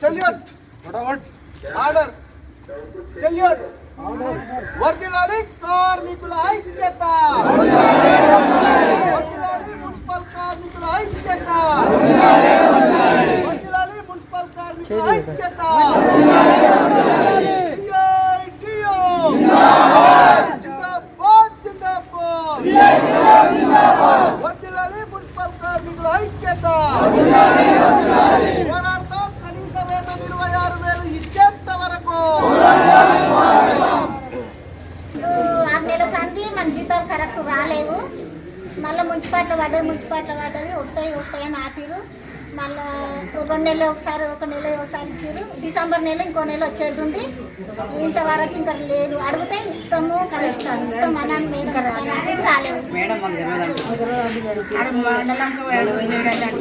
Salute order salute వర్దిలాలి కార్మికుల ఐక్యత వర్దిలాలి municipal కార్మికుల ఐక్యత వర్దిలాలి మున్సిపల్ కార్మికుల ఐక్యత CITO. జిందాబాద్ జిందాబాద్ వర్దిలాలి మున్సిపల్ ఐక్యత. పోరాడతాం కనీస వేతనం ఇరవై ఆరు వేలు ఇచ్చేంత వరకు. ఆరు నెలల సంది మన జీతాలు కరెక్ట్ రాలేవు. మళ్ళీ మున్సిపాలిటీ పడ్డది మున్సిపాలిటీ పడ్డది వస్తాయి వస్తాయి అని ఆపిరు మళ్ళీ రెండు నెలలు ఒకసారి ఒక నెల ఒకసారి ఇచ్చారు డిసెంబర్ నెల ఇంకో నెల వచ్చేది ఉంది ఇంతవరకు ఇంకా లేదు. అడిగితే ఇస్తాము కలుస్తాం ఇస్తాం అని అని మేడం వస్తానంటే రాలేవు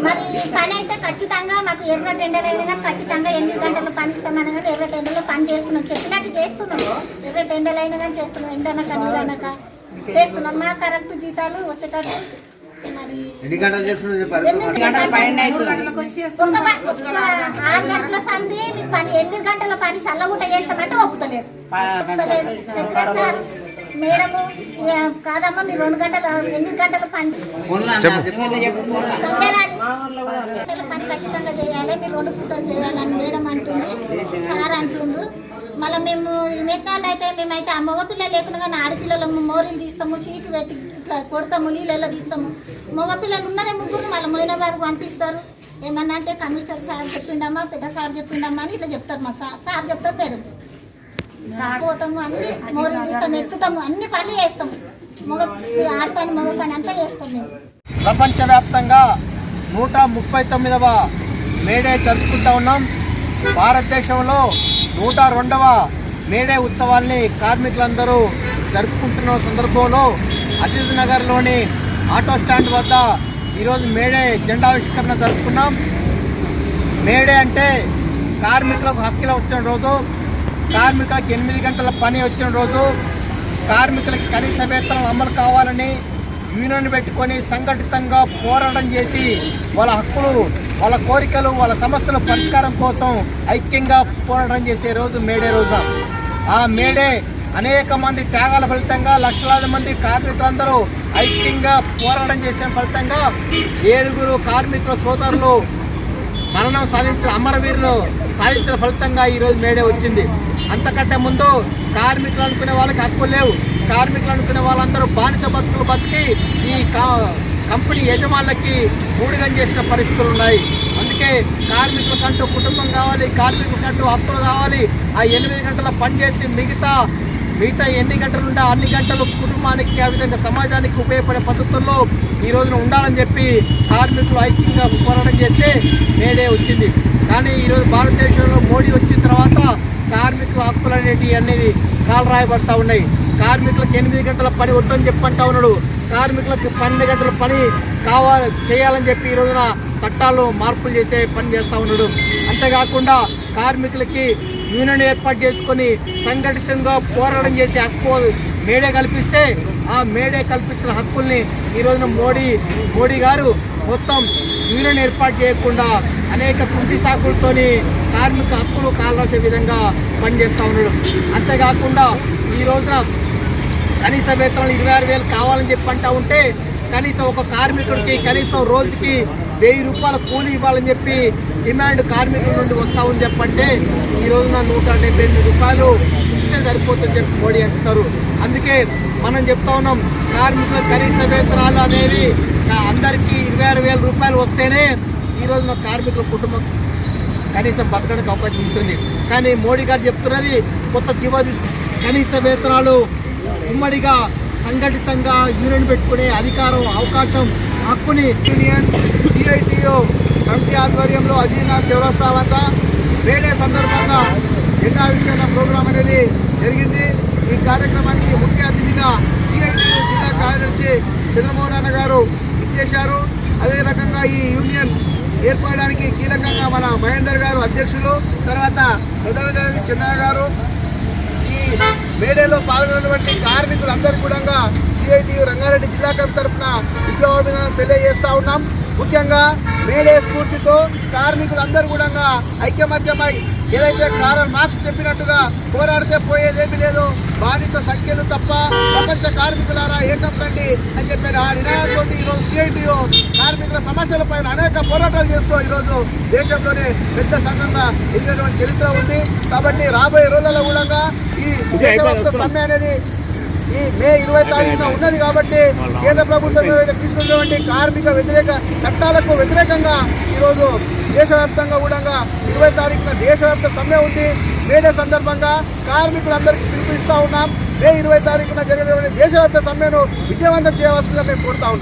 మరి పని అయితే ఖచ్చితంగా మాకు ఎర్ర అయినా కానీ ఖచ్చితంగా ఎన్ని గంటలు పని ఇస్తామని కానీ ఎర్ర టెండర్లో పని చేస్తున్నాం. చెప్పినట్టు చేస్తున్నాం. ఎర్ర టెండర్ అయినా కానీ చేస్తున్నాం. ఎండనక నీళ్ళనక. చేస్తున్నాం. మా కరెక్ట్ జీతాలు వచ్చేటట్టు ఎన్ని గంటలు ఒక ప- ఆరు గంటల సంధి మీకు పని ఎనిమిది గంటల పని చల్లగుంట చేస్తామంటే ఒప్పుతలేరు సెక్రటరీ సార్ మేడము కాదమ్మా మీరు రెండు గంటల ఎనిమిది గంటల పని పని ఖచ్చితంగా చేయాలి మీరు రెండు పూటలు చేయాలని మేడం అంటుంది సార్ అంటుండు. మళ్ళీ మేము ఈ అయితే మేమైతే ఆ మగపిల్ల లేకుండా కానీ ఆడపిల్లలు మోరీలు తీస్తాము చీకి పెట్టి ఇట్లా కొడతాము నీళ్ళల్లో తీస్తాము. మగపిల్లలు ఉన్నారే ముగ్గురు మళ్ళీ మొయినాబాద్ పంపిస్తారు. ఏమన్నా అంటే కమిషనర్ సార్ చెప్పిండమ్మా పెద్ద సార్ చెప్పిండమ్మా అని ఇట్లా చెప్తారు మా సార్. సార్ చెప్తారు మేడం పోతాము అన్ని మోరీలు తీస్తాము ఎక్కుతాము అన్ని పనులు చేస్తాము. మగ ఆడ పని మగ పని అంతా చేస్తాం మేము. ప్రపంచవ్యాప్తంగా నూట ముప్పై తొమ్మిదవ మేడే జరుపుకుంటా ఉన్నాం. భారతదేశంలో నూట రెండవ మేడే ఉత్సవాల్ని కార్మికులందరూ జరుపుకుంటున్న సందర్భంలో అజిత్ నగర్లోని ఆటో స్టాండ్ వద్ద ఈరోజు మేడే జెండావిష్కరణ జరుపుకున్నాం. మేడే అంటే కార్మికులకు హక్కులు వచ్చిన రోజు కార్మికులకు ఎనిమిది గంటల పని వచ్చిన రోజు కార్మికులకి కనీస వేతనం అమలు కావాలని యూనియన్ పెట్టుకొని సంఘటితంగా పోరాటం చేసి వాళ్ళ హక్కులు వాళ్ళ కోరికలు వాళ్ళ సమస్యల పరిష్కారం కోసం ఐక్యంగా పోరాటం చేసే రోజు మేడే రోజున. ఆ మేడే అనేక మంది త్యాగాల ఫలితంగా లక్షలాది మంది కార్మికులందరూ ఐక్యంగా పోరాటం చేసిన ఫలితంగా ఏడుగురు కార్మికుల సోదరులు మరణం సాధించిన అమరవీరులు సాధించిన ఫలితంగా ఈరోజు మేడే వచ్చింది. అంతకంటే ముందు కార్మికులు అనుకునే వాళ్ళకి హక్కులు లేవు. కార్మికులు అనుకునే వాళ్ళందరూ బానిస బతుకులు బతికి ఈ కా- కంపెనీ యజమానులకి మూడుగం చేసిన పరిస్థితులు ఉన్నాయి. అందుకే కార్మికులకంటూ కుటుంబం కావాలి కార్మికులకంటూ హక్కులు కావాలి. ఆ ఎనిమిది గంటల పని చేసి మిగతా మిగతా ఎన్ని గంటలు ఉంటే అన్ని గంటలు కుటుంబానికి ఆ విధంగా సమాజానికి ఉపయోగపడే పద్ధతుల్లో ఈ రోజున ఉండాలని చెప్పి కార్మికులు ఐక్యంగా పోరాటం చేస్తే నేడే వచ్చింది. కానీ ఈరోజు భారతదేశంలో మోడీ వచ్చిన తర్వాత కార్మికుల హక్కులు అనేటివి అనేది కాలరాయబడతా ఉన్నాయి. కార్మికులకు ఎనిమిది గంటల పని వద్దని చెప్పంటా ఉన్నాడు. కార్మికులకు పన్నెండు గంటల పని కావాలి చేయాలని చెప్పి ఈ రోజున చట్టాల్లో మార్పులు చేసే పని చేస్తూ ఉన్నాడు. అంతేకాకుండా కార్మికులకి యూనియన్ ఏర్పాటు చేసుకొని సంఘటితంగా పోరాటం చేసే హక్కు మేడే కల్పిస్తే ఆ మేడే కల్పించిన హక్కుల్ని ఈ రోజున మోడీ మోడీ గారు మొత్తం యూనియన్ ఏర్పాటు చేయకుండా అనేక కుంటి సాకులతోని కార్మిక హక్కులు కాలరాసే విధంగా పనిచేస్తూ ఉన్నాడు. అంతేకాకుండా ఈ రోజున కనీస వేతనాలు ఇరవై ఆరు వేలు కావాలని చెప్పి అంటా ఉంటే కనీసం ఒక కార్మికుడికి కనీసం రోజుకి వెయ్యి రూపాయల కూలి ఇవ్వాలని చెప్పి డిమాండ్ కార్మికుల నుండి వస్తామని చెప్పంటే ఈ రోజున నూట డెబ్బై ఎనిమిది రూపాయలు ఇస్తే సరిపోతుందని చెప్పి మోడీ అంటున్నారు. అందుకే మనం చెప్తా ఉన్నాం కార్మికుల కనీస వేతనాలు అనేవి అందరికీ ఇరవై ఆరు వేల రూపాయలు వస్తేనే ఈ రోజున కార్మికుల కుటుంబం కనీసం బతకడానికి అవకాశం ఉంటుంది. కానీ మోడీ గారు చెప్తున్నది కొత్త జీవో తీసుకు కనీస వేతనాలు ఉమ్మడిగా సంఘటితంగా యూనియన్ పెట్టుకునే అధికారం అవకాశం హక్కుని యూనియన్ సిఐటియు కమిటీ ఆధ్వర్యంలో అజీనా చౌరస్తా వద్ద మేడే సందర్భంగా జెండావిష్కరణ ప్రోగ్రాం అనేది జరిగింది. ఈ కార్యక్రమానికి ముఖ్య అతిథిగా సిఐటియు జిల్లా కార్యదర్శి చంద్రమోహన్ అన్న గారు ఇచ్చేశారు అదే రకంగా ఈ యూనియన్ ఏర్పడడానికి కీలకంగా మన మహేందర్ గారు అధ్యక్షులు తర్వాత ప్రధాన చంద్ర గారు. ఈ మేడేలో పాల్గొన్నటువంటి కార్మికులందరికీ కూడా సిఐటి రంగారెడ్డి జిల్లా కమిటీ తరఫున విప్లవాభినందనలు తెలియజేస్తా ఉన్నాం. ముఖ్యంగా మేడే స్ఫూర్తితో కార్మికులందరూ కూడా ఐక్యమత్యమై ఏదైతే కారల్ మార్క్స్ చెప్పినట్టుగా పోరాడితే పోయేదేమీ లేదు. బానిస సంఖ్యలు తప్ప ప్రపంచ కార్మికులారా ఏకం కండి అని చెప్పిన ఆ నినాదంతో ఈరోజు సిఐటియు కార్మికుల సమస్యలపైన అనేక పోరాటాలు చేస్తూ ఈరోజు దేశంలోనే పెద్ద సంఘంగా ఎదిగినటువంటి చరిత్ర ఉంది. కాబట్టి రాబోయే రోజులలో కూడా ఈ సమ్మె అనేది ఈ మే ఇరవై తారీఖున ఉన్నది కాబట్టి కేంద్ర ప్రభుత్వం తీసుకున్నటువంటి కార్మిక వ్యతిరేక చట్టాలకు వ్యతిరేకంగా ఈరోజు దేశవ్యాప్తంగా కూడా ఇరవై తారీఖున దేశవ్యాప్త సమ్మె ఉంది. మేడే సందర్భంగా కార్మికులందరికీ పిలుపు ఇస్తా ఉన్నాం. మే ఇరవై తారీఖున జరిగినటువంటి దేశవ్యాప్త సమ్మెను విజయవంతం చేయవలసిందిగా మేము కోరుతా ఉన్నాం.